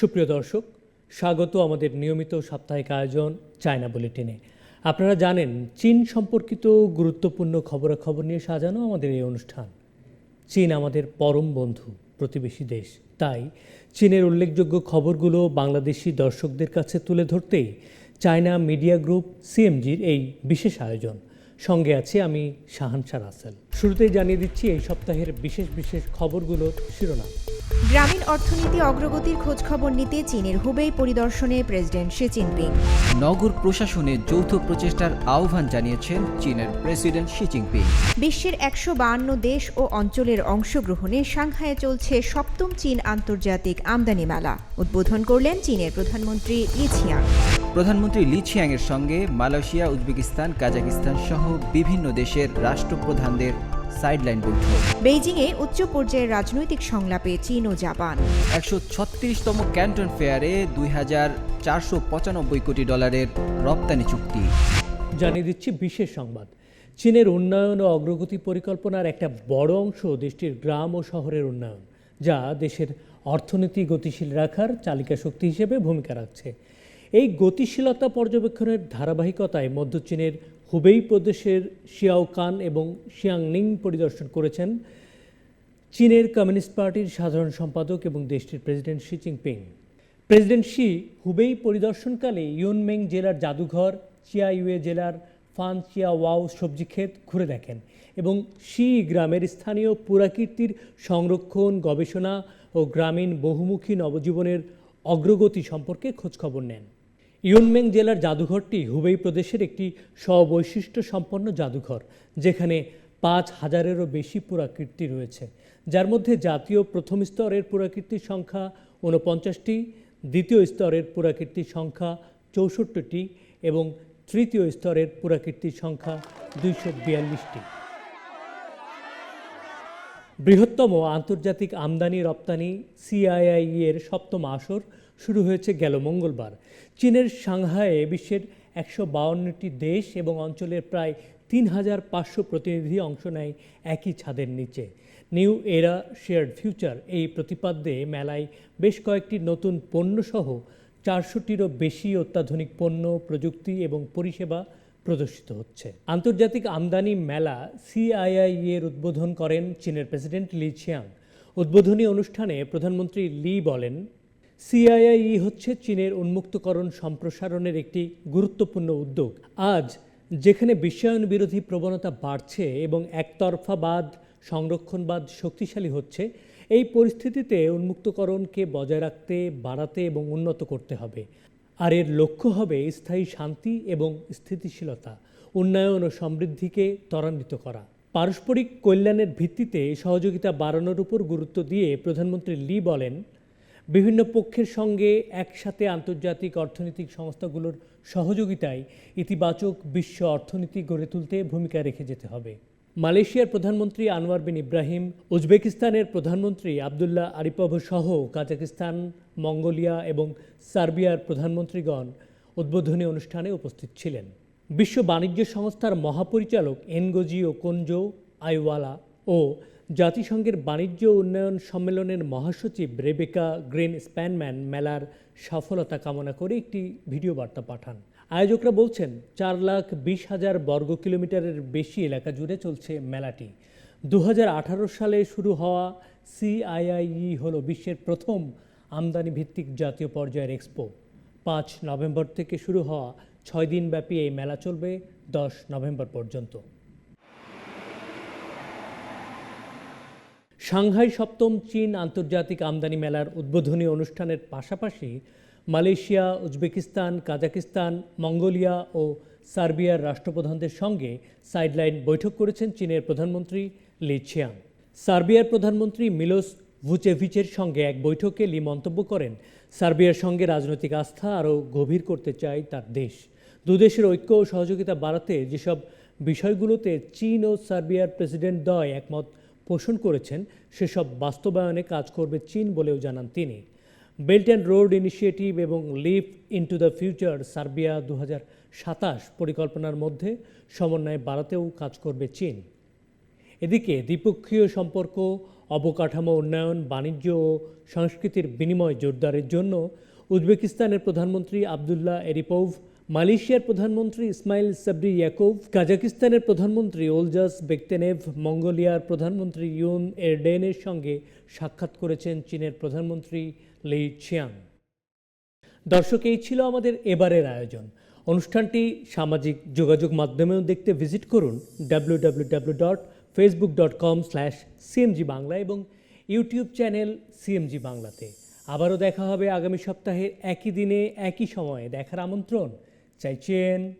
সুপ্রিয় দর্শক, স্বাগত আমাদের নিয়মিত সাপ্তাহিক আয়োজন চায়না বুলেটিনে। আপনারা জানেন, চীন সম্পর্কিত গুরুত্বপূর্ণ খবরাখবর নিয়ে সাজানো আমাদের এই অনুষ্ঠান। চীন আমাদের পরম বন্ধু, প্রতিবেশী দেশ। তাই চীনের উল্লেখযোগ্য খবরগুলো বাংলাদেশি দর্শকদের কাছে তুলে ধরতেই চায়না মিডিয়া গ্রুপ সিএমজির এই বিশেষ আয়োজন। সঙ্গে আছে আমি শাহানশা রাসেল। শুরুতেই জানিয়ে দিচ্ছি এই সপ্তাহের বিশেষ বিশেষ খবরগুলোর শিরোনাম। গ্রামীণ অর্থনীতি অগ্রগতির খোঁজখবর নিতে চীনের হুবেই পরিদর্শনে প্রেসিডেন্ট শি জিনপিং। নগর প্রশাসনে যৌথ প্রচেষ্টার আহ্বান জানিয়েছেন চীনের প্রেসিডেন্ট শি জিনপিং। বিশ্বের একশো বাহান্ন দেশ ও অঞ্চলের অংশগ্রহণে সাংহাইয়ে চলছে সপ্তম চীন আন্তর্জাতিক আমদানি মেলা। উদ্বোধন করলেন চীনের প্রধানমন্ত্রী লিছিয়াং প্রধানমন্ত্রী লি ছিয়াংয়ের সঙ্গে মালয়েশিয়া উজবেকিস্তান কাজাকিস্তান সহ বিভিন্ন দেশের রাষ্ট্রপ্রধানদের সাইডলাইন বৈঠক। বেইজিংয়ে উচ্চ পর্যায়ের রাজনৈতিক সংলাপে চীন ও জাপান। একশো ছত্রিশতম ক্যান্টন ফেয়ারে দুই হাজার চারশো পঁচানব্বই কোটি ডলারের রপ্তানি চুক্তি। জানিয়ে দিচ্ছি বিশেষ সংবাদ। চীনের উন্নয়ন ও অগ্রগতি পরিকল্পনার একটা বড় অংশ দেশটির গ্রাম ও শহরের উন্নয়ন যা দেশের অর্থনীতি গতিশীল রাখার চালিকা শক্তি হিসেবে ভূমিকা রাখছে। এই গতিশীলতা পর্যবেক্ষণের ধারাবাহিকতায় মধ্য চীনের হুবেই প্রদেশের শিয়াওকান এবং শিয়াংনিং পরিদর্শন করেছেন চীনের কমিউনিস্ট পার্টির সাধারণ সম্পাদক এবং দেশটির president Xi Jinping. President Xi Hubei পরিদর্শনকালে Yunmeng জেলার জাদুঘর, চিয়াইউয়ে জেলার ফান চিয়া ওয়াও সবজি ক্ষেত ঘুরে দেখেন এবং শি গ্রামের স্থানীয় পুরাকীর্তির সংরক্ষণ, গবেষণা ও গ্রামীণ বহুমুখী নবজীবনের অগ্রগতি সম্পর্কে খোঁজখবর নেন। ইউনমেং জেলার জাদুঘরটি হুবেই প্রদেশের একটি স্ববৈশিষ্ট্য সম্পন্ন জাদুঘর, যেখানে পাঁচ হাজারেরও বেশি পুরাকীর্তি রয়েছে। যার মধ্যে জাতীয় প্রথম স্তরের পুরাকীর্তির সংখ্যা ঊনপঞ্চাশটি, দ্বিতীয় স্তরের পুরাকীর্তির সংখ্যা চৌষট্টিটি এবং তৃতীয় স্তরের পুরাকীর্তির সংখ্যা দুইশো বিয়াল্লিশটি। বৃহত্তম আন্তর্জাতিক আমদানি রপ্তানি সিআইআই এর সপ্তম আসর শুরু হয়েছে গেল মঙ্গলবার। চীনের সাংহাইয়ে বিশ্বের একশো বাউন্নটি দেশ এবং অঞ্চলের প্রায় তিন হাজার পাঁচশো প্রতিনিধি অংশ নেয় একই ছাদের নিচে। নিউ এরা শেয়ার্ড ফিউচার এই প্রতিপাদ্যে মেলায় বেশ কয়েকটি নতুন পণ্যসহ চারশোটিরও বেশি অত্যাধুনিক পণ্য, প্রযুক্তি এবং পরিষেবা প্রদর্শিত হচ্ছে। আন্তর্জাতিক আমদানি মেলা সিআইআই এর উদ্বোধন করেন চীনের প্রেসিডেন্ট লি ছিয়াং। উদ্বোধনী অনুষ্ঠানে প্রধানমন্ত্রী লি বলেন সিআইআই হচ্ছে চীনের উন্মুক্তকরণ সম্প্রসারণের একটি গুরুত্বপূর্ণ উদ্যোগ। আজ যেখানে বিশ্বায়ন বিরোধী প্রবণতা বাড়ছে এবং একতরফাবাদ, সংরক্ষণবাদ শক্তিশালী হচ্ছে, এই পরিস্থিতিতে উন্মুক্তকরণকে বজায় রাখতে, বাড়াতে এবং উন্নত করতে হবে। আর এর লক্ষ্য হবে স্থায়ী শান্তি এবং স্থিতিশীলতা, উন্নয়ন ও সমৃদ্ধিকে ত্বরান্বিত করা। পারস্পরিক কল্যাণের ভিত্তিতে সহযোগিতা বাড়ানোর উপর গুরুত্ব দিয়ে প্রধানমন্ত্রী লি বলেন বিভিন্ন পক্ষের সঙ্গে একসাথে আন্তর্জাতিক অর্থনৈতিক সংস্থাগুলোর সহযোগিতায় ইতিবাচক বিশ্ব অর্থনীতি গড়ে তুলতে ভূমিকা রেখে যেতে হবে। মালয়েশিয়ার প্রধানমন্ত্রী আনোয়ার বিন ইব্রাহিম, উজবেকিস্তানের প্রধানমন্ত্রী আবদুল্লাহ আরিপভ সহ কাজাকিস্তান, মঙ্গোলিয়া এবং সার্বিয়ার প্রধানমন্ত্রীগণ উদ্বোধনী অনুষ্ঠানে উপস্থিত ছিলেন। বিশ্ব বাণিজ্য সংস্থার মহাপরিচালক এনগোজিও ও কঞ্জো আইওয়ালা ও জাতিসংঘের বাণিজ্য উন্নয়ন সম্মেলনের মহাসচিব রেবেকা গ্রিন স্প্যানম্যান মেলার সফলতা কামনা করে একটি ভিডিও বার্তা পাঠান। আয়োজকরা বলছেন, চার লাখ বিশ হাজার বর্গ কিলোমিটারের বেশি এলাকা জুড়ে চলছে মেলাটি। দু হাজার আঠারো সালে শুরু হওয়া সিআইআই হল বিশ্বের প্রথম আমদানি ভিত্তিক জাতীয় পর্যায়ের এক্সপো। পাঁচ নভেম্বর থেকে শুরু হওয়া ছয় দিনব্যাপী এই মেলা চলবে দশ নভেম্বর পর্যন্ত। সাংহাই সপ্তম চীন আন্তর্জাতিক আমদানি মেলার উদ্বোধনী অনুষ্ঠানের পাশাপাশি মালয়েশিয়া, উজবেকিস্তান, কাজাকিস্তান, মঙ্গোলিয়া ও সার্বিয়ার রাষ্ট্রপ্রধানদের সঙ্গে সাইডলাইন বৈঠক করেছেন চীনের প্রধানমন্ত্রী লি ছিয়াং। সার্বিয়ার প্রধানমন্ত্রী মিলোস ভুচেভিচের সঙ্গে এক বৈঠকে লি মন্তব্য করেন, সার্বিয়ার সঙ্গে রাজনৈতিক আস্থা আরও গভীর করতে চায় তার দেশ। দুদেশের ঐক্য ও সহযোগিতা বাড়াতে যেসব বিষয়গুলোতে চীন ও সার্বিয়ার প্রেসিডেন্ট দ্বয় একমত পোষণ করেছেন, সেসব বাস্তবায়নে কাজ করবে চীন বলেও জানান তিনি। বেল্ট অ্যান্ড রোড ইনিশিয়েটিভ এবং live into the future Serbia দু সাতাশ পরিকল্পনার মধ্যে সমন্বয় বাড়াতেও কাজ করবে চীন। এদিকে দ্বিপক্ষীয় সম্পর্ক, অবকাঠামো উন্নয়ন, বাণিজ্য ও সংস্কৃতির বিনিময় জোরদারের জন্য উজবেকিস্তানের প্রধানমন্ত্রী আবদুল্লাহ এরিপোভ মালয়েশিয়ার প্রধানমন্ত্রী ইসমাইল সাবরি ইয়াকুব, কাজাকিস্তানের প্রধানমন্ত্রী ওলজাস বেকতেনেভ মঙ্গোলিয়ার প্রধানমন্ত্রী ইউন এরডেনের সঙ্গে সাক্ষাৎ করেছেন চীনের প্রধানমন্ত্রী লি ছিয়াং। দর্শক, এই ছিল আমাদের এবারের আয়োজন। অনুষ্ঠানটি সামাজিক যোগাযোগ মাধ্যমেও দেখতে ভিজিট করুন W W W dot Facebook dot com slash CMG Bangla এবং ইউটিউব চ্যানেল সিএমজি বাংলাতে আবারও দেখা হবে আগামী সপ্তাহে একই দিনে, একই সময়ে দেখার আমন্ত্রণ। chạy trên